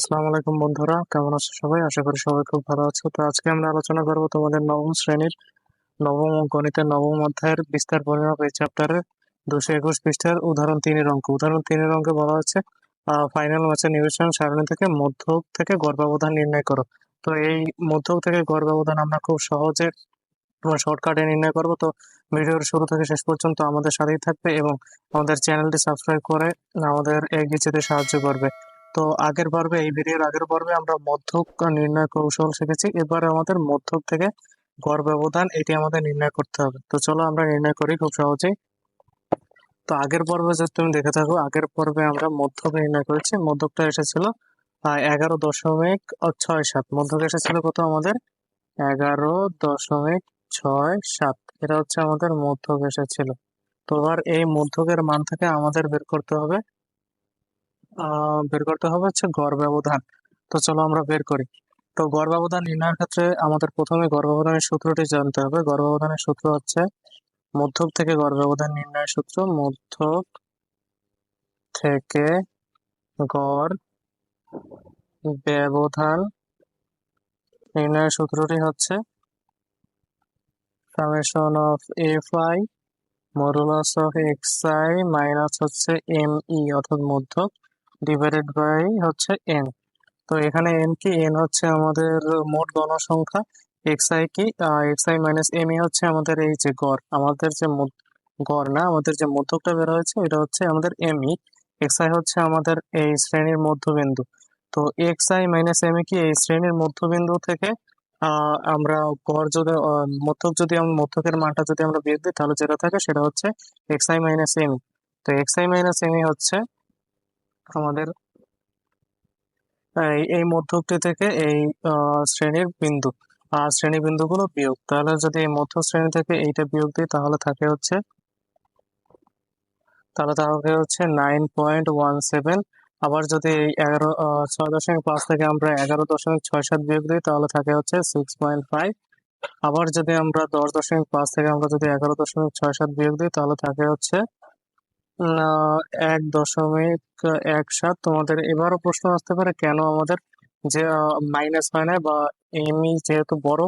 আসসালামু আলাইকুম বন্ধুরা, কেমন আছো সবাই? আশা করি সবাই খুব ভালো আছো। তো আজকে আমরা আলোচনা করব তোমাদের নবম শ্রেণির, নবম গণিতের নবম অধ্যায়ের বিস্তার পরিমাপ এই চ্যাপ্টারের দুশো একুশ পৃষ্ঠার উদাহরণ তিনের অঙ্ক। উদাহরণ তিনের অঙ্কে বলা হচ্ছে ফাইনাল ম্যাচের নির্বাচন সারণী থেকে মধ্যক থেকে গড় ব্যবধান নির্ণয় করো। তো এই মধ্যক থেকে গড় ব্যবধান আমরা খুব সহজে শর্টকাটে নির্ণয় করব। তো ভিডিওর শুরু থেকে শেষ পর্যন্ত আমাদের সাথেই থাকবে এবং আমাদের চ্যানেলটি সাবস্ক্রাইব করে আমাদের এগিয়ে যেতে সাহায্য করবে। তো আগের পর্বে, এই ভিডিওর আগের পর্বে আমরা মধ্যক নির্ণয় কৌশল শিখেছি। এবারে আমাদের মধ্যক থেকে গড় ব্যবধান এটি আমাদের নির্ণয় করতে হবে। তো চলো আমরা নির্ণয় করি খুব সহজেই। তো আগের পর্বে যদি তুমি দেখে থাকো, আগের পর্বে আমরা মধ্যক নির্ণয় করেছি। মধ্যকটা এসেছিল এগারো দশমিক ছয় সাত। মধ্যক এসেছিল কত আমাদের? এগারো দশমিক ছয় সাত। এটা হচ্ছে আমাদের মধ্যক এসেছিল। তো এবার এই মধ্যকের মান থেকে আমাদের বের করতে হবে। বের করতে হবে হচ্ছে গড় ব্যবধান। তো চলো আমরা বের করি। তো গড় ব্যবধান নির্ণয়ের ক্ষেত্রে আমাদের প্রথমে গড় ব্যবধানের সূত্রটি জানতে হবে। গড় ব্যবধানের সূত্র হচ্ছে মধ্যক থেকে গড় ব্যবধান নির্ণয়ের সূত্র। মধ্যক থেকে গড় ব্যবধান নির্ণয়ের সূত্রটি হচ্ছে summation of F I modulus of X I minus হচ্ছে এম ই অর্থাৎ মধ্যক। ডিভাইডেড বাই হচ্ছে এন তো এখানে এন কি? এন হচ্ছে আমাদের মোট গণসংখ্যা এক্স আই কি? X I minus M E হচ্ছে আমাদের এই যে গড়। আমাদের যে গড় না, আমাদের যে মধ্যকটা বের হয়েছে, এটা হচ্ছে আমাদের এম ই। এক্স আই হচ্ছে আমাদের এই শ্রেণির মধ্যবিন্দু। তো X I minus M E কি? এই শ্রেণির মধ্যবিন্দু থেকে আমরা গড় যদি মধ্যক যদি আমরা, মধ্যকের মানটা যদি আমরা বিয়োগ দিই, তাহলে যেটা থাকে সেটা হচ্ছে এক্স আই মাইনাস এম তো X I minus M E হচ্ছে আমাদের এই মধ্যকটি থেকে এই শ্রেণির বিন্দু। আর শ্রেণি বিন্দুগুলো বিয়োগ। তাহলে যদি এই মধ্য শ্রেণি থেকে এইটা বিয়োগ দিই, তাহলে থাকে হচ্ছে, তাহলে তাহলে হচ্ছে নাইন পয়েন্ট ওয়ান সেভেন। আবার যদি এই এগারো ছয় দশমিক পাঁচ থেকে আমরা এগারো দশমিক ছয় সাত বিয়োগ দিই, তাহলে থাকে হচ্ছে সিক্স পয়েন্ট ফাইভ। আবার যদি আমরা দশ দশমিক পাঁচ থেকে আমরা যদি এগারো দশমিক ছয় সাত বিয়োগ দিই, তাহলে থাকে হচ্ছে এক দশমিক এক সাত। তোমাদের এবারও প্রশ্ন আসতে পারে, কেন আমাদের যে মাইনাস হয় না বা এমই যেহেতু বড়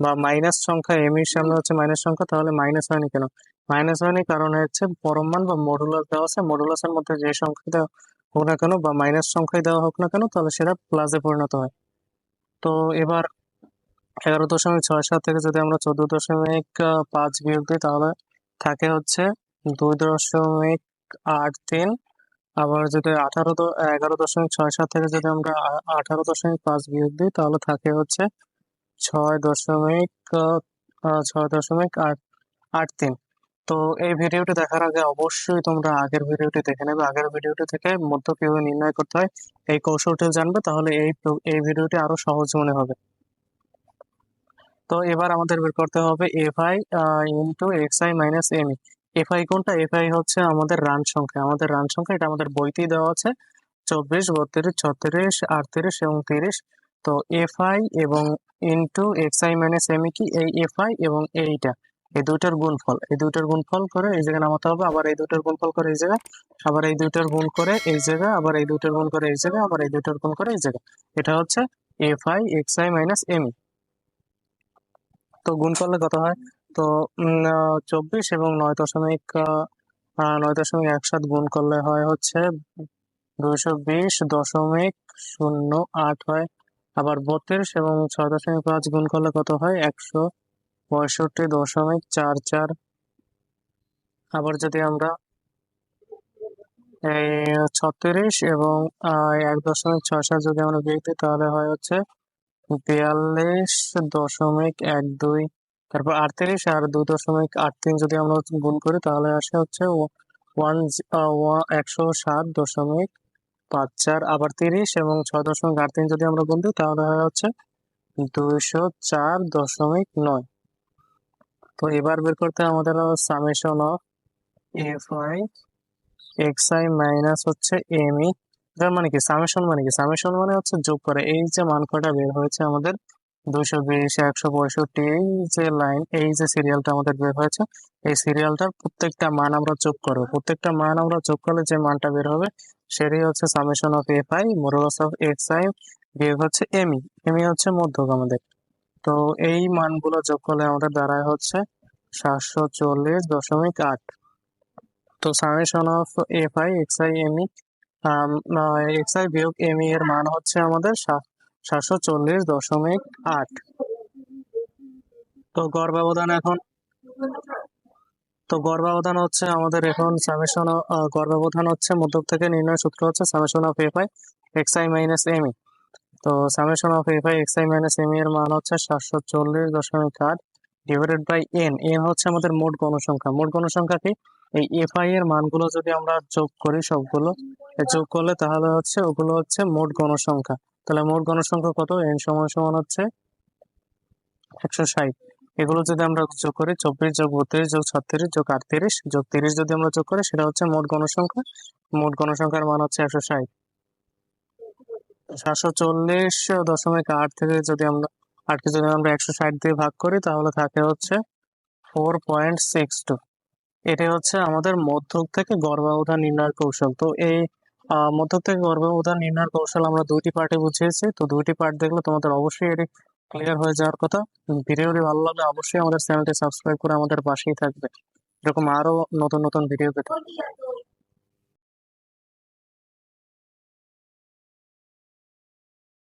বা মাইনাস সংখ্যা এমির সামনে হচ্ছে মাইনাস সংখ্যা, তাহলে মাইনাস হয়নি কেন? মাইনাস হয়নি কারণ হচ্ছে পরম মান বা মডুলাস দেওয়া আছে। মডুলাসের মধ্যে যে দেওয়া হোক না কেন বা মাইনাস সংখ্যায় দেওয়া হোক না কেন, তাহলে সেটা প্লাসে পরিণত হয়। তো এবার এগারো দশমিক ছয় সাত থেকে যদি আমরা চোদ্দ দশমিক পাঁচ বিয়োগ দিই, তাহলে থাকে হচ্ছে দুই দশমিক আট তিন। আবার যদি আঠারো এগারো দশমিক ছয় সাত থেকে যদি আমরা আঠারো দশমিক পাঁচ বিয়োগ দিই, তাহলে থাকে হচ্ছে ছয় দশমিক ছয় দশমিক আট আট তিন। তো এই ভিডিওটি দেখার আগে অবশ্যই তোমরা আগের ভিডিওটি দেখে নেবে। আগের ভিডিওটি থেকে মধ্য কীভাবে নির্ণয় করতে হয়, এই কৌশলটি জানবে, তাহলে এই এই ভিডিওটি আরও সহজ মনে হবে। তো এবার আমাদের বের করতে হবে F I into X I minus M E F I কোনটা? এফ আই হচ্ছে আমাদের রান সংখ্যা। আমাদের রান সংখ্যা, এটা আমাদের বইতেই দেওয়া আছে। চব্বিশ, বত্রিশ, ছত্রিশ, আটত্রিশ এবং তিরিশ। তো এফ আই এবং into X I minus M কি? এই এফ আই এবং এইটা। এই দুইটার গুণফল। এই দুইটার গুণফল করে এই জায়গায় নামাতে হবে। আবার এই দুইটার গুণফল করে এই জায়গায়। আবার এই দুইটার গুণ করে এই জায়গায়। আবার এই দুইটার গুণ করে এই জায়গায়। আবার এই দুইটার গুণ করে এই জায়গায়। এটা হচ্ছে F I X I minus M E তো গুণ করলে কত হয়? তো চব্বিশ এবং নয় দশমিক নয় দশমিক এক সাত গুণ করলে হয় হচ্ছে দুইশো বিশ দশমিক শূন্য আট হয়। আবার বত্রিশ এবং ছয় দশমিক পাঁচ গুণ করলে কত হয়? একশো পঁয়ষট্টি দশমিক চার চার। আবার যদি আমরা এই ছত্রিশ এবং এক দশমিক ছয় সাত যদি আমরা দিই, তাহলে হয় হচ্ছে বিয়াল্লিশ দশমিক এক দুই। তারপর আটত্রিশ আর দুই দশমিক আট তিন যদি আমরা গুণ করি, তাহলে আসে হচ্ছে ওয়ান একশো সাত দশমিক পাঁচ চার, আবার তিরিশ এবং ছয় দশমিক আট তিন যদি আমরা গুণ দিই, তাহলে হয় হচ্ছে দুইশো চার দশমিক নয়। তো এবার বের করতে আমাদের summation of F I X I minus হচ্ছে এম ই এটার মানে কি? সামেশন মানে কি? সামেশন মানে হচ্ছে যোগ করে, এই যে মান কটা বের হয়েছে আমাদের দুইশো বিশ, একশো পঁয়ষট্টি, এই যে লাইন এই যে সিরিয়ালটা আমাদের বের হয়েছে, এই সিরিয়ালটার প্রত্যেকটা মান আমরা যোগ করব। প্রত্যেকটা মান আমরা যোগ করলে যে মানটা বের হবে সেটাই হচ্ছে summation of F I মোরস of X I বিয়োগ হচ্ছে এমি এমি হচ্ছে মধ্যক আমাদের। তো এই মানগুলো যোগ করলে আমাদের দাঁড়ায় হচ্ছে সাতশো চল্লিশ দশমিক আট। তো summation of F I X I M E X I বিয়োগ এমি এর মান হচ্ছে আমাদের সাতশো চল্লিশ দশমিক আট। তো গড় ব্যবধান এখন? তো গড় ব্যবধান হচ্ছে আমাদের এখন সামেশন গড় ব্যবধান হচ্ছে মধ্যক থেকে নির্ণয় সূত্র হচ্ছে summation of F X I minus M E তো summation of F I X I minus M E এর মান হচ্ছে সাতশো চল্লিশ দশমিক আট ডিভাইডেড বাই এন এন হচ্ছে আমাদের মোট গণসংখ্যা। মোট গণসংখ্যা কি? এই এফ আই এর মানগুলো যদি আমরা যোগ করি সবগুলো যোগ করলে তাহলে হচ্ছে ওগুলো হচ্ছে মোট গণসংখ্যা। তাহলে মোট গণসংখ্যা কত? এন সমান সমান হচ্ছে একশো ষাট। এগুলো যদি আমরা যোগ করি, চব্বিশ যোগ বত্রিশ যোগ ছত্রিশ যোগ আটত্রিশ যোগ তিরিশ যদি আমরা যোগ করি, সেটা হচ্ছে মোট গণসংখ্যা। মোট গণসংখ্যার মান হচ্ছে একশো ষাট। সাতশো চল্লিশ দশমিক আট থেকে যদি আমরা, আটকে যদি আমরা একশো ষাট দিয়ে ভাগ করি, তাহলে থাকে হচ্ছে ফোর পয়েন্ট সিক্স টু এটাই হচ্ছে আমাদের মধ্যক থেকে গড় ব্যবধান নির্ণয়ের কৌশল। তো এই আহ, মধ্যক থেকে গর্ভবধান নির্ণয়ের কৌশল আমরা দুইটি পার্টে বুঝিয়েছি। তো দুইটি পার্ট দেখলে তোমাদের অবশ্যই এটি ক্লিয়ার হয়ে যাওয়ার কথা। ভিডিওটি ভালো লাগলে অবশ্যই আমাদের চ্যানেলটি সাবস্ক্রাইব করে আমাদের পাশেই থাকবে। এরকম আরও নতুন নতুন ভিডিও পেতে।